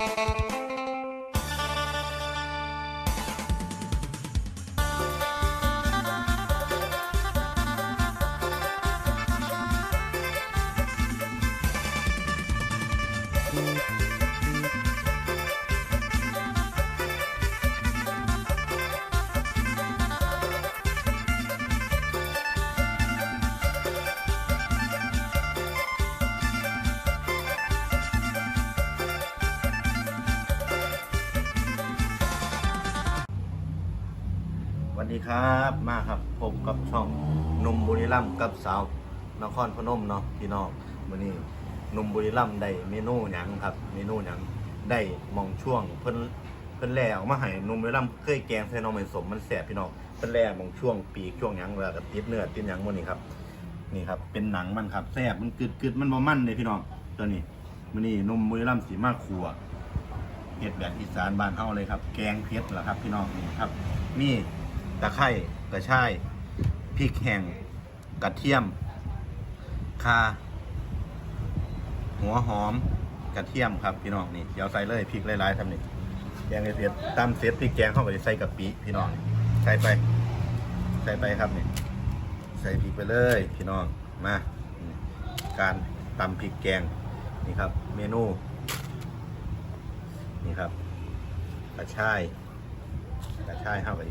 ส ดีครับมาครับพบกับช่องหนมบุรีรัมย์กับสาวนครพนมเนาะพี่น้องวันนี้หนมบุรีรัมย์ได้เมนูหยังครับ เมนูหยังได้มองช่วงเพิ่นเพิ่นแล่ออกมาให้หนมบุรีรัมย์เคยแกงใส่น้องไม้สมมันแสบพี่น้องเพิ่นแล่หมองช่วงปีกช่วงหยังเวลากับติดเนื้อติดหยังหมดนี่ครับนี่ครับเป็นหนังมันครับแสบมันกึดกึดมันบ่มันเลยพี่น้องตัวนี้มันนี่หนมบุรีรัมย์สีมาครัวเห็ดแบบอีสานบ้านเฮาเลยครับ แกงเผ็ดเหรอครับพี่น้องนี่ครับมี ตะไคร้กระชายพริกแห้งกระเทียมข่าหัวหอมกระเทียมครับพี่น้องนี่เดี๋ยวใส่เลยพริกหลายๆทำนี่แกงเสร็จตามเสร็จพริกแกงเข้าไปใส่กะปิพี่น้องใส่ไป ใส่ไปครับนี่ใส่พริกไปเลยพี่น้องมาการตำพริกแกงนี่ครับ เมนูนี่ครับกระชายกระชายเข้าไป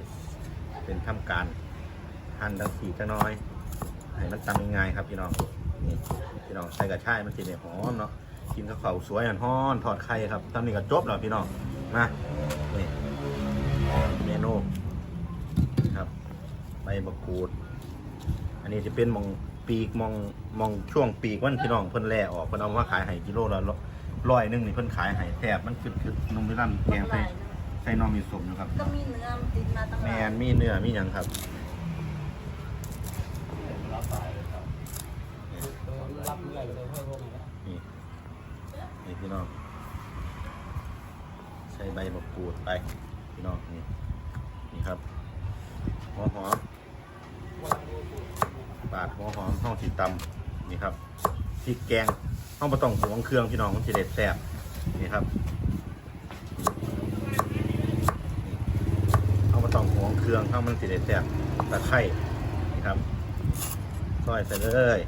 เป็นทำการหั่นทั้งสีจะน้อยให้มันตำง่ายๆครับพี่น้องนี่พี่น้องใส่กระชายมันสีเนี่ยหอมเนาะกินข้าวเขาวสวยอันฮ้อนทอดไข่ครับตำนี้ก็จบแล้วพี่น้องมานี่เมนูครับใบมะกรูด อันนี้จะเป็นมองปีกมองมองช่วงปีกมันพี่น้องเพิ่นแล่ออกเพิ่นเอามาขายให้กิโลละร้อยหนึงนี่เพิ่นขายให้แทบมันคือคือนมวิลัมแกงใส่ ใส่นอมีสมอยู่ครับก็มีเนื้อมันติดมาตั้งแมหลายนมีเนื้อมีหยังครับรับเรื่อยไปเลยเพิ่มพวกนี้นี่นี่พี่น้องใส่ใบมะกรูดไปพี่น้องนี่นี่ครับหัวหอมปาดหัวหอมห้องสีตำนี่ครับพริกแกงห้องประต้องหวงเครื่องพี่น้องมันจะเด็ดแซ่บนี่ครับห้องประต้องหวง เครื่องห้องมันจะเด็ดแซ่บตะไคร้นี่ครับซอยใส่เลย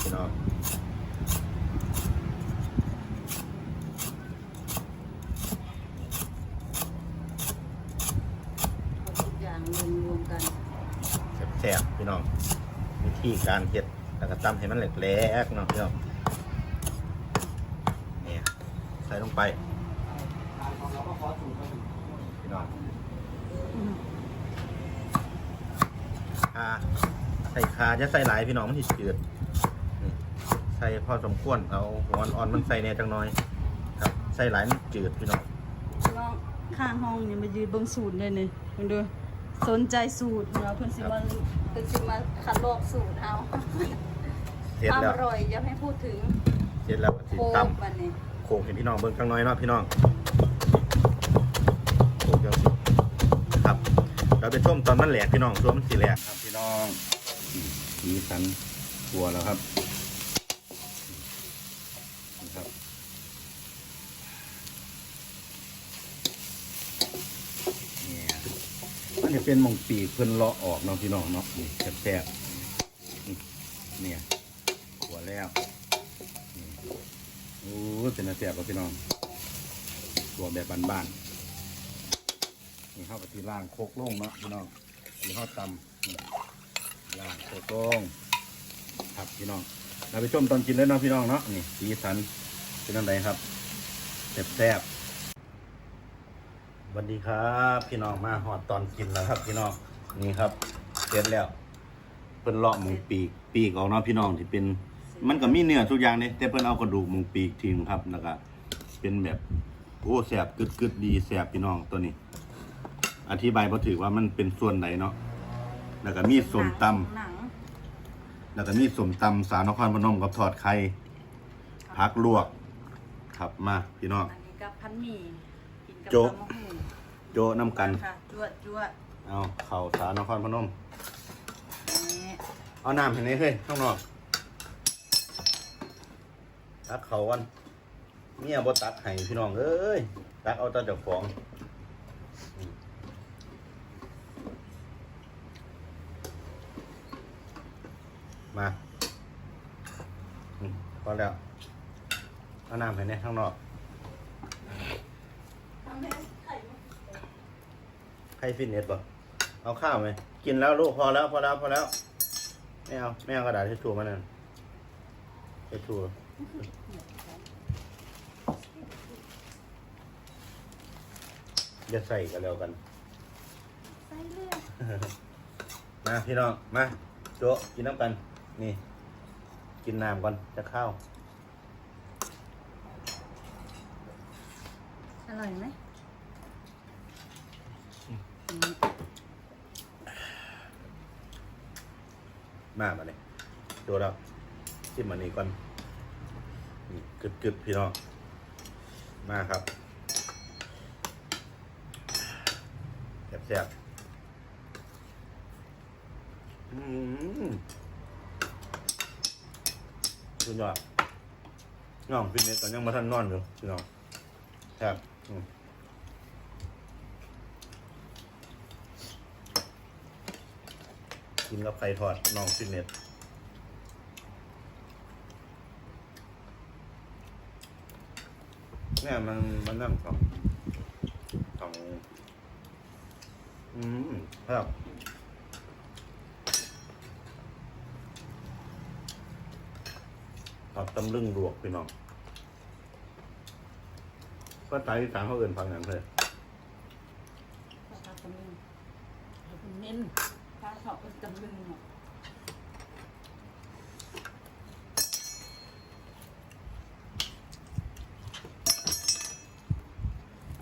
พี่น้องทุกอย่างรวมๆกันแซ่บๆพี่น้องวิธีการเฮ็ดแล้วก็ตำให้มันแหลกๆเนาะพี่น้องเนี่ยใส่ลงไปทางของเราก็ขอสูตรมาถึงพี่น้อง คาใส่คาจะใส่หลายพี่น้องมันสิจืดนี่ใส่พอสมควรเอาหัวอ่อนๆมันใส่แหน่จังน้อยครับใส่หลายมันจืดพี่น้องลองข้างห้องเนี่ยมายืนเบิ่งสูตรเลยนี่เพิ่นดูสนใจสูตรเนาะเพิ่นสิมาเพิ่นสิมาคัดลอกสูตรเอาเสร็จความแล้วอร่อยอย่าให้พูดถึงเสร็จแล้วก็สิโคตกบัดนี้ำโขกให้พี่น้องเบิ่งจังน้อยเนาะพี่น้องโขกจังสิครับ เรา ไปชมตอนมันแหลกพี่น้องตัวมันสีแหลกครับพี่น้องสีสันตัวแล้วครับนี่ครับเนี่ยมันจะเป็นหมองปีกเพิ่อนเลาะออกเนาะพี่น้องเนาะนี่แซ่บๆนี่เนี่ยขัวแล้วโอ้เป็นแซ่บกับพี่น้องตัวแบบบ้านๆ นี่ข้าไปที่ล่างโคกโล่งเนาะพี่น้องนี่ข้าตำล่างโคกโล่งครับพี่น้อง เราไปชมตอนกินเลยเนาะพี่น้องเนาะนี่สีสันเป็นอะไรครับแซ่บๆสวัสดีครับ พี่น้องมาหอดตอนกินแล้วครับ พี่น้องนี่ครับเสร็จแล้วเป็นเลาะหมูปีกปีกออกเนาะพี่น้องที่เป็น มันก็มีเนื้อทุกอย่างนี่แต่เพิ่นเอากระดูกหมูปีกทิ้งครับแล้วก็เป็นแบบโอ้แสบกึดกึดดีแสบพี่น้องตัวนี้ อธิบายพอถือว่ามันเป็นส่วนไหนเนาะแล้วก็มีสมตหนังำแล้วก็มีสมตำสาวนครพนมกับทอดไข่พักลวกครับมาพี่น้อง อันนี้กับพันหมี่กินกับโจ๊ะตำมะฮูโจะน้ำกัน ค่ะจวดจวดเอาเข่าวสาวนครพนม นี่เอาน้ำเห็นไหมเฮ้ยข้างนอกตักเขาวันเมียบ่ตักให้พี่น้องเอ้ยตักเอาแต่เจ้าของ มาอืมพอแล้วเอาน้ำให้ในข้างนอกทำให้ไข่มันให้ฟิตเนสป่ะเอาข้าวไหมกินแล้วลูกพอแล้วพอแล้วพอแล้วไม่เอาไม่เอากระดาษทิชชู่มานั่นทิชชู่อย่าใส่กันแล้วกันใส่เลยมาพี่น้องมาโจะกินน้ำกัน นี่ กินน้ำก่อนจะเข้าวอร่อยไหมมามาเนี่ยโจะแล้วจิ้มมันนี่ก่อนนี่กึดกึดๆพี่น้อง มาครับแซ่บๆอืม สุดยอดน้องฟิตเนสก็ยังมาทันนอนอยู่พี่น้องครับกินกับไข่ทอดน้องฟิตเนสเนี่ยมันมันนั่งสองสองอืมครับ ผัดตำลึงลวกพี่น้องก็ตายที่ต่างเขาเอื่นฟังอย่างเลยข้าวผัดตำลึงเอาเป็นเน้นข้าวผัดเป็นตำลึงเนาะ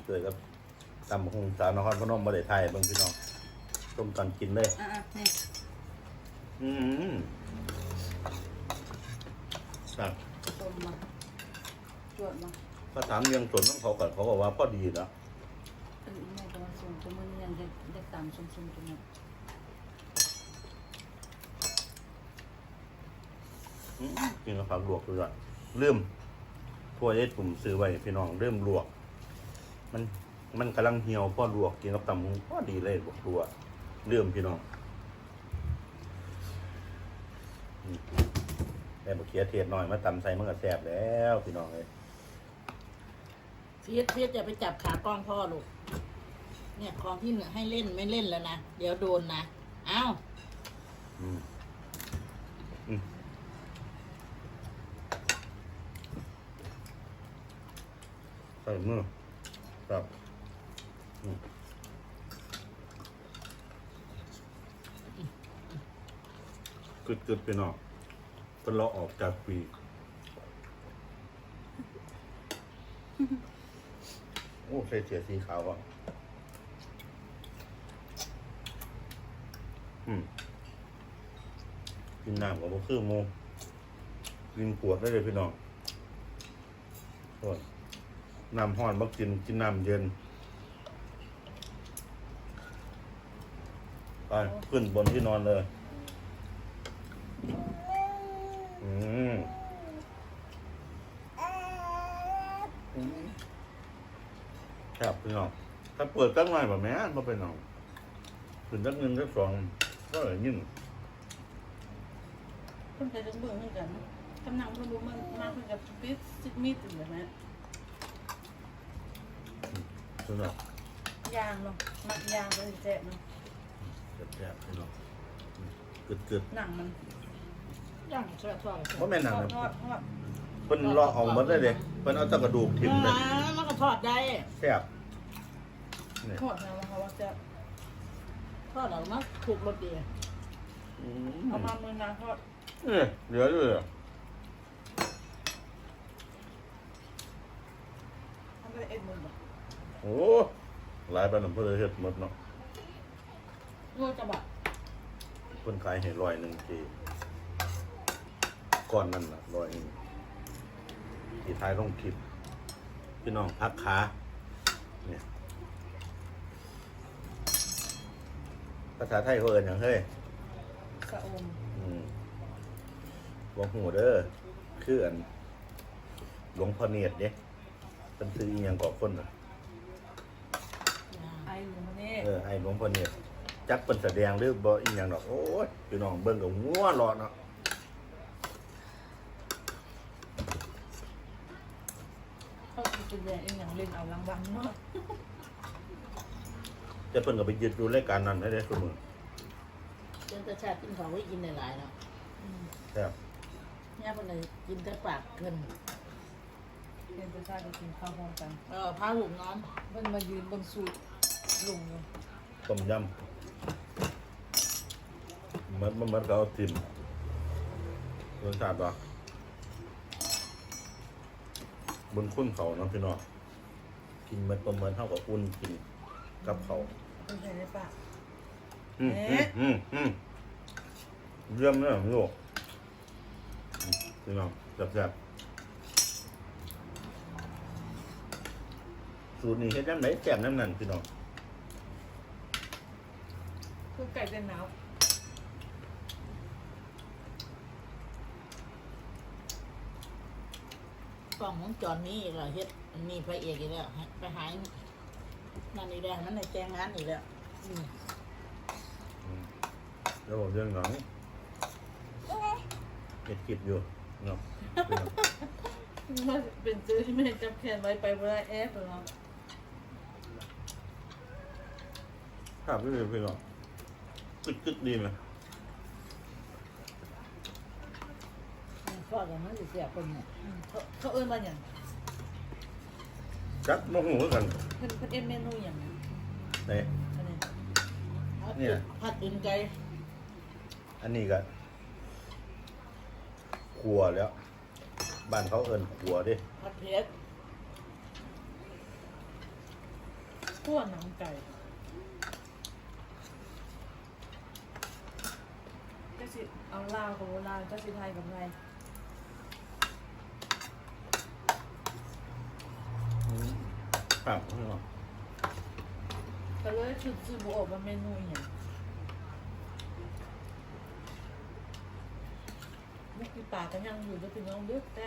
เกิดกับตำหงสาวนครพนมบริไทยเบิ่งพี่น้องต้มกันกินเลยอะๆนี่อืม ครับ ต้มมาจวดมาภาษาเมียงสนต้องเขาก่อนเขาบอกว่าพอดีแล้วเออแม่ก็มาส่งตัวมันยังได้ได้ตามส้มๆตัวนี้อืมกินกับผักลวกดูด้วยเริ่มทั่วเอ็ดผมซื้อไว้พี่น้องเริ่มลวก มันมันกำลังเหี่ยวพอลวกกินกับตำหงพอดีเลยบอกตัวเริ่มพี่น้องอืม แต่บะเขียเทศหน่อยมาตำใส่มันก็แซ่บแล้วพี่น้องเลยเฟียสเฟียสอย่าไปจับขากล้องพ่อลูก เนี่ยของที่เหนือให้เล่นไม่เล่นแล้วนะ เดี๋ยวโดนนะอ้าวอืมอืมใส่มือครับอืมกึดกึดๆไปหน่อย ก็เลาะออกจากปีกโอ้ใส่เสียสีขาวอะ อืมกินน้ำกับบ่คือมูกินขวดได้เลยพี่น้องโอ้ยน้ำห้อนบ่กินกินน้ำเย็น ไป ขึ้นบนที่นอนเลย อืมครับ พี่น้องถ้าเปิดตั้งหน่อยแบบแม่นมาเป็นน้องขึ้นตั้งหนึ่งตั้งสองก็เลยยิ่งเพิ่นจะต้องเบิ่งเหมือนกันกำลังเพิ่นรู้มันมาเพิ่นกับปิดซิดมีดอยู่แบบนั้นสำหรับยางเนาะมักยางเลยแจ๊ะเนาะแซ่บๆพี่น้องกึดกึดหนังมันย่างเชื่อทั่วเลยๆว่าแม่นหนังทอนะดทอดทอดเพิ่นเลาะออกหมดเลยเด้เพิ่นเอาแตะกระดูกถิ่มเลยนะมันก็ทอดได้แซ่บ นี่ทอดนะว่าเขาว่าจะทอดออกมาถูกรสดีอืมเอามามือนางทอดเอ้ยเหลืออยู่เลยทำไปเอ็ดมือบ่โอ้หลายปานนั้นเพิ่นเลยเฮ็ดหมดเนาะงูจะบะเพิ่นขายให้ร้อยหนึงทีก้อนนั่นน่ะร้อยหนึงที่ท้ายลงคลิปพี่น้องพักขาเนี่ยภาษาไทยเขาเอิ้นหยังเฮ้ยสะอมอืมหลวงหูเด้อคืออันหลวงพ่อเนียดเด้เป็นซื้ออีหยังก่อคนน่ะไอ้หนูนี่เออไอ้หลวงพ่อเนี่ยจักเป็นแสดงหรือบ่อีหยังดอกโอ้ยพี่น้องเบิ่งกับงัวรอเนาะเขาสิเป็นอย่างอีหยังเล่นเอารางวัลเนาะ แต่เพิ่นก็ไปยึดดูรายการนั้นได้เด้ซุมื้อเจ้าตาชาติกินของไว้กินหลายๆเนาะครับเนี่ยเพิ่นเลยกินแต่ปากเกินเป็นประชาชนกินข้าวพร้อมกันเออพาลูกนอนมันมายืนบนสูตรลุงเลยต้มยำมันมันมันก็เอาทิ่มรสชาติบ่บนคุ้นเขาเนาะพี่น้องกินมันประเมินเท่ากับอุ่นกินกับเขาว เป็นไงได้ปะอืมเอ๊ะอืมอืมเยี่ยมเลยลูกอืมพี่น้องแซ่บๆสูตรนี้เฮ็ดยังไงแซ่บน้ำนั่นพี่น้องคือไก่เป็นหนาวกล่องของจอนนี้อีกแล้วเฮ็ดมีพระเอกอีกแล้วให้ไปหาย นั่นอีกแล้วมันในแจงงานอีกแล้วอืมแล้วผมเรื่องหนังเฮ็ดคลิปอยู่เนาะพี่น้องมันเป็นซื้อที่ไม่ได้จับแขนไว้ไปเวลาแอฟเนาะภาพนี่เลยพี่น้องกึดกึดๆดีไหมพ่อกันมันสิเสียคนเนี่ยเขาเขาเอิ้นว่าอย่าง จักโมโหกันเพิ่นเพิ่นเอ็นเมนูอย่างนั้นไหนอันนี้เนี่ย ผัดตีนไก่อันนี้ก็ขัวแล้ว บ้านเขาเอินขัวเดิผัดเผ็ดขั้วหนังไก่ก็สิเอาลาวกับโบราณก็สิไทยกับไทย ภาพพี่น้องก็เลยคือซื้อบุออกมาเมนูอหย่างมุกกีปากกันยังอยู่จะเป็นน้องดึกแต่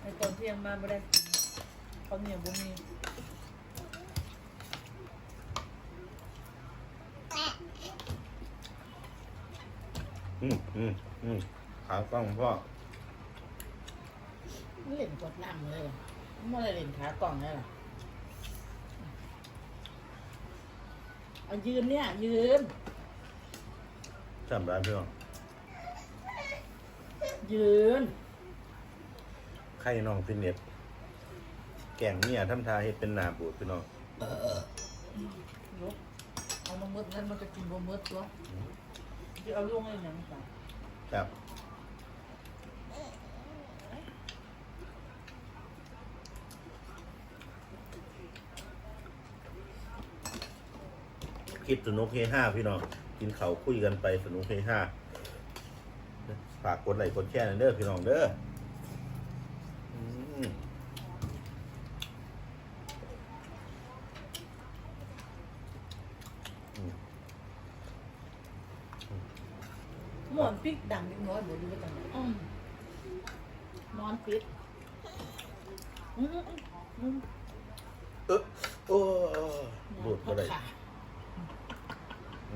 ไอตอนเที่ยงมาไม่ได้กินข้าวเหนียวบุมีอืมอืมอืมขากล้องพ่อ ไม่เล่นกดน้ำเลย ไม่ได้เล่นขากล่องเลยล่ะเอายืนเนี่ย ยืน จำได้พี่น้องยืน ไข่น้องฟินเน็ตแกงเนี่ยทำทาให้เป็นหนาบูดพี่น้องลุกเอามามืดนั้นมันจะกินบ่มืดตัวจะเอาลุงเลยหนังจ้ะครับ คลิปสนุกเฮห้าพี่น้องกินเขาวคุยกันไปสนุกเฮห้าฝากกดไลค์กดแชร์หน่อยเด้อพี่น้องเด้ออืมหมอนพริกดังนิดน้อยบ่ดูไปจังไหนอืมนอนปิดอืมอืมอืมเอ๊ะโอ้บูดพัมาดไ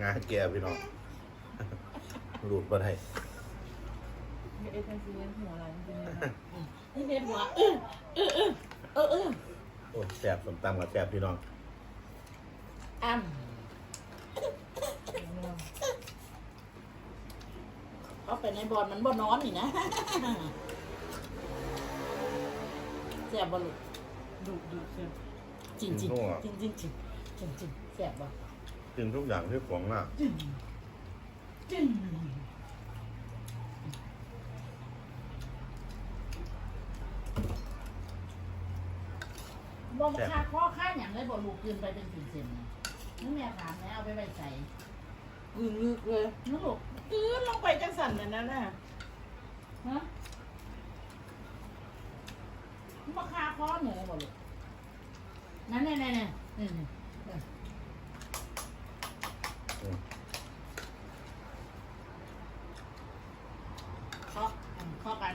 ด้ขางาแก่พี่น้องหลุดมาได้มีเอเจนซี่หัวอะไรจริงๆนะนี่เด็ดหัวเออเออเออเออเออโอ้แสบสมตำกับแสบพี่น้องอ้ำเขาไปในบอลมันบ่นอนนี่นะแสบบอลลูกดุดุเชียวจริงจริงจริงจริงจริงจริงจริงแสบบ่ กินทุกอย่างที่ของหน้าจริงจริงบ่มาค่าข้อค่าอย่างเลยบ่ลูกคืนไปเป็นสิบเซนนะนี่แม่ถามแล้วเอาไปไว้ใส่อึ้งลึกเลยลูกคืนลงไปจังสันแบบนั้นน่ะฮะมาคาข้อหนูบ่ลูกนั่นนี่นี่นี่นี่นี่ อืม ข้ออืมข้อกัน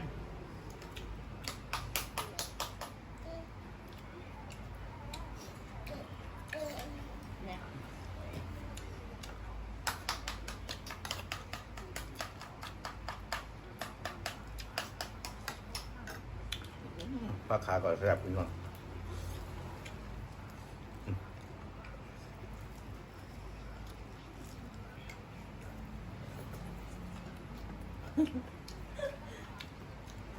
ผักขาก่อนแซ่บพี่น้อง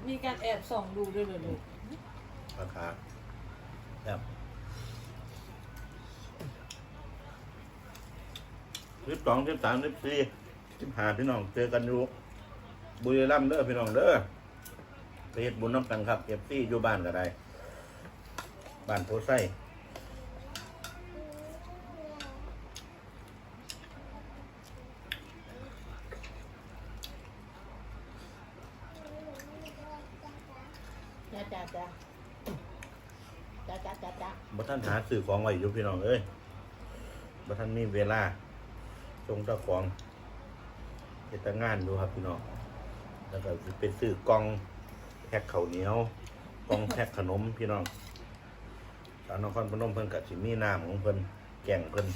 มีการแอบส่องดูด้วยเลยลูกผักขาแซ่บสิบสองสิบสามสิบสี่สิบห้าพี่น้องเจอกันอยู่บุรีรัมย์เด้อพี่น้องเด้อไป เฮ็ดบุญน้ำกันครับเอฟซีอยู่บ้านก็ได้ บ้านโพไส้จ้าจ้าจ้าจ้าจ้าจ้าจ้าบ่ท่านหาซื้อของไว้อยู่พี่น้องเอ้ยบ่ท่านมีเวลาจงเจ้าของเฮ็ดแต่งานอยู่ครับพี่น้องแล้วก็สิไปซื้อกล่อง แพ็คข้าวเหนียวกล่องแพ็คขนมพี่น้องสาวนครพนมเพิ่นก็สิมีน้ำของเพิ่นแกงเพิ่น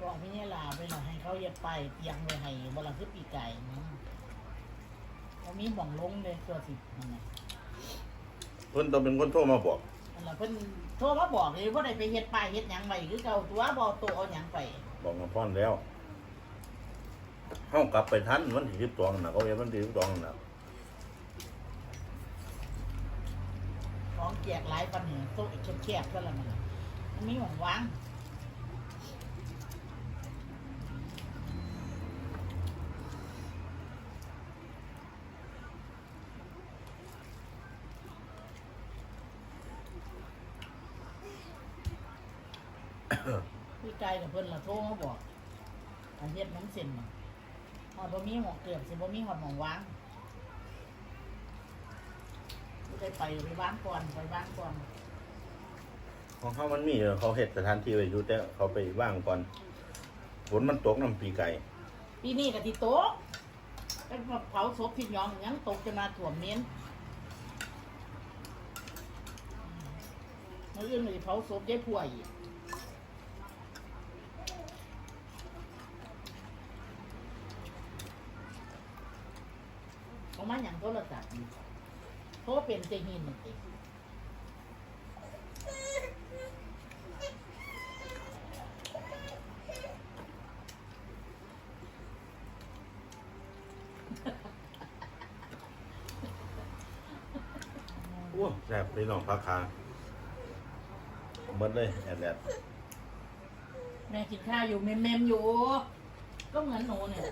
บอกพี่เนี่ยลาไปหน่อยให้เขาเย็บไปเตียงไว้ให้บลังคือปีไก่นะเขามีบ่องลงเลยตัวสินั่นน่ะเพิ่นต้องเป็นคนโทรมาบอกนั่นแหละเพิ่นโทรมาบอกเลยว่าได้ไปเฮ็ดป้ายเฮ็ดหยังไว้คือเก่าตัวบ่โตเอาหยังไป บอกมาพร้อนแล้ว เฮากลับไปทันวันที่12น่ะเขาเฮ็ดวันที่12น่ะของแจกหลายปันเนี่ยโต๊ะแคบๆก็แล้วมันมันมีหม่องวางพี่ไกลกับเพิ่นละโทรมาบอกอันเฮ็ดน้ำเส้นน่ะห อดบ่มีหมอกเกือบสิบ่มีหอดหมองวางบ่ได้ไปไปบ้านก่อนไปบ้านก่อนของเขามันมีอยู่เขาเฮ็ดสถานที่ไว้อยู่แต่เขาไปว่างก่อนฝนมันตกน้ำปีไก่ปีนี้ก็ที่โต๊ะเป็นเผาศพพี่น้องยังตกจะมาถ่วมเม้นเมื่ออื่นเลยเผาศพยายผัวอีก เขามาอย่างโทรศัพท์นี่โทรเป็นเจหินมันเองโอ้แซ่บพี่น้องพักขาหมดเลยแอดแอดแม่กินข้าวอยู่เมมๆอยู่ ก็เหมือนหนูเนี่ย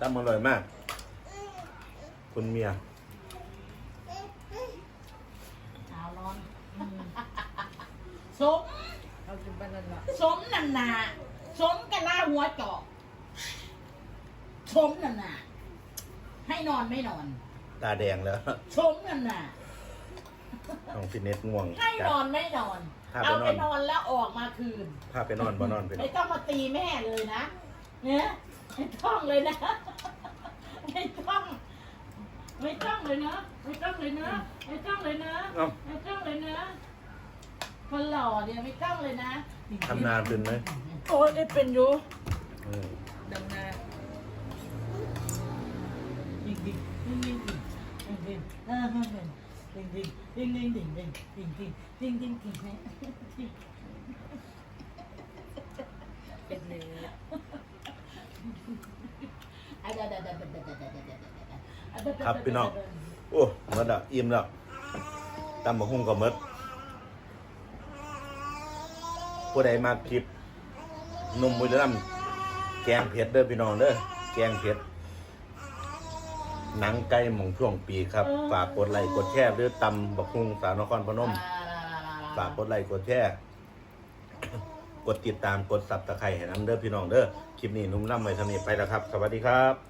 ตั้มอร่อยมาก คุณเมียสาวนอนอืมสมเอากินไปนั่นล่ะสมนันนาสมกะลาหัวเจาะสมนันนาให้นอนไม่นอนตาแดงแล้วสมนันนาต้องฟิตเนสง่วงให้จันดอนไม่นอนพาไปเอานอนไปนอนแล้วออกมาคืน พาไปนอนบ่นอนไปนอไม่นต้องมาตีแม่เลยนะเนี่ย ไม่ต้องเลยนะ ไม่ต้อง ไม่ต้องเลยนะ ไม่ต้องเลยนะ ไม่ต้องเลยนะ เอ้า ไม่ต้องเลยนะ คนหล่อเนี่ยไม่ต้องเลยนะทำนานเป็นไหมโอ้ยได้เป็นอยู่อืมดำนาดิ่งดิ่งดิ่งดิ่งดิ่งดิ่งอ่าฮะดิ่งดิ่งดิ่งดิ่งดิ่งดิ่งดิ่งดิ่งดิ่งดิ่งดิ่งดิ่งดิ่งเป็นเนื้อ ครับพี่น้องโอ้หมดแล้วอิ่มแล้วตั้มบะฮุ่งก็หมดผู้ใดมาคลิปนมบุรีรัมแกงเผ็ดเด้อพี่น้องเด้อแกงเผ็ดหนังไก่หมองช่วงปีครับ ฝากกดไลค์กดแชร์หรือตำบักฮุ่งสาวนครพนม ฝากกดไลค์กดแชร์กดติดตามกดสับตะไคร้ให้น้ำเด้อพี่น้องเด้อคลิปนี้นุ่มน้ำไว้เทำนี้ไปแล้วครับ สวัสดีครับ